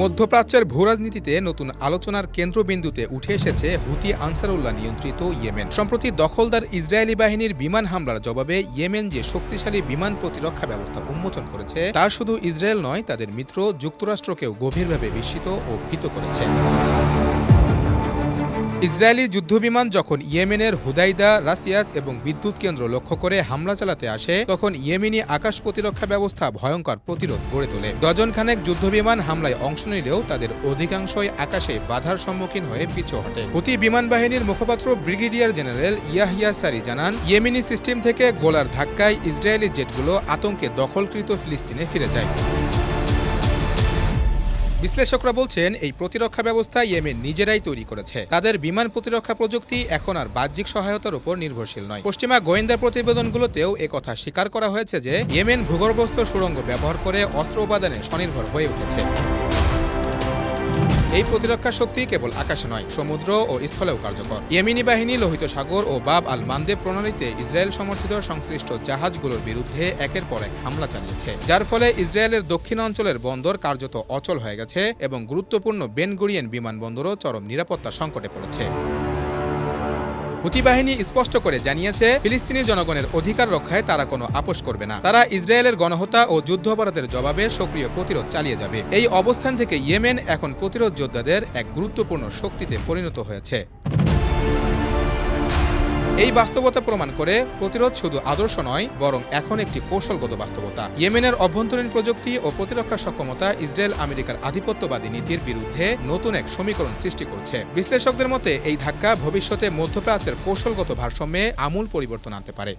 মধ্যপ্রাচ্যের ভূরাজনীতিতে নতুন আলোচনার কেন্দ্রবিন্দুতে উঠে এসেছে হুতি আনসারুল্লাহ নিয়ন্ত্রিত ইয়েমেন। সম্প্রতি দখলদার ইসরায়েলি বাহিনীর বিমান হামলার জবাবে ইয়েমেন যে শক্তিশালী বিমান প্রতিরক্ষা ব্যবস্থা উন্মোচন করেছে, তা শুধু ইসরায়েল নয়, তাদের মিত্র, যুক্তরাষ্ট্রকেও গভীরভাবে বিস্মিত ও ভীত করেছে। ইসরায়েলি যুদ্ধবিমান যখন ইয়েমেনের হুদাইদা, রাসিয়াস এবং বিদ্যুৎ কেন্দ্র লক্ষ্য করে হামলা চালাতে আসে, তখন ইয়েমেনি আকাশ প্রতিরক্ষা ব্যবস্থা ভয়ঙ্কর প্রতিরোধ গড়ে তোলে। ডজন খানেক যুদ্ধবিমান হামলায় অংশ নিলেও তাদের অধিকাংশই আকাশে বাধার সম্মুখীন হয়ে পিছু হটে। হুতি বিমান বাহিনীর মুখপাত্র ব্রিগেডিয়ার জেনারেল ইয়াহিয়া সারি জানান, ইয়েমেনি সিস্টেম থেকে গোলার ধাক্কায় ইসরায়েলি জেটগুলো আতঙ্কে দখলকৃত ফিলিস্তিনে ফিরে যায়। বিশ্লেষকরা বলছেন, এই প্রতিরক্ষা ব্যবস্থা ইয়েমেন নিজেরাই তৈরি করেছে। তাদের বিমান প্রতিরক্ষা প্রযুক্তি এখন আর বাহ্যিক সহায়তার উপর নির্ভরশীল নয়। পশ্চিমা গোয়েন্দা প্রতিবেদনগুলোতেও কথা স্বীকার করা হয়েছে যে, ইয়েমেন ভূগর্ভস্থ সুড়ঙ্গ ব্যবহার করে অস্ত্র উপাদানে স্বনির্ভর হয়ে উঠেছে। এই প্রতিরক্ষা শক্তি কেবল আকাশে নয়, সমুদ্র ও স্থলেও কার্যকর। ইয়েমিনি বাহিনী, লোহিত সাগর ও বাব আল মানদেব প্রণালীতে ইসরায়েল সমর্থিত সংশ্লিষ্ট জাহাজগুলোর বিরুদ্ধে একের পর এক হামলা চালিয়েছে, যার ফলে ইসরায়েলের দক্ষিণ অঞ্চলের বন্দর কার্যত অচল হয়ে গেছে এবং গুরুত্বপূর্ণ বেনগুরিয়েন বিমানবন্দরও চরম নিরাপত্তা সংকটে পড়েছে। হুতি বাহিনী স্পষ্ট করে জানিয়েছে, ফিলিস্তিনি জনগণের অধিকার রক্ষায় তারা কোনো আপোষ করবে না। তারা ইসরায়েলের গণহত্যা ও যুদ্ধ অপরাধের জবাবে সক্রিয় প্রতিরোধ চালিয়ে যাবে। এই অবস্থান থেকে ইয়েমেন এখন প্রতিরোধ যোদ্ধাদের এক গুরুত্বপূর্ণ শক্তিতে পরিণত হয়েছে। এই বাস্তবতা প্রমাণ করে প্রতিরোধ শুধু আদর্শ নয়, বরং এখন একটি কৌশলগত বাস্তবতা। ইয়েমেনের অভ্যন্তরীণ প্রযুক্তি ও প্রতিরক্ষা সক্ষমতা ইসরায়েল আমেরিকার আধিপত্যবাদী নীতির বিরুদ্ধে নতুন এক সমীকরণ সৃষ্টি করছে। বিশ্লেষকদের মতে, এই ধাক্কা ভবিষ্যতে মধ্যপ্রাচ্যের কৌশলগত ভারসাম্যে আমূল পরিবর্তন আনতে পারে।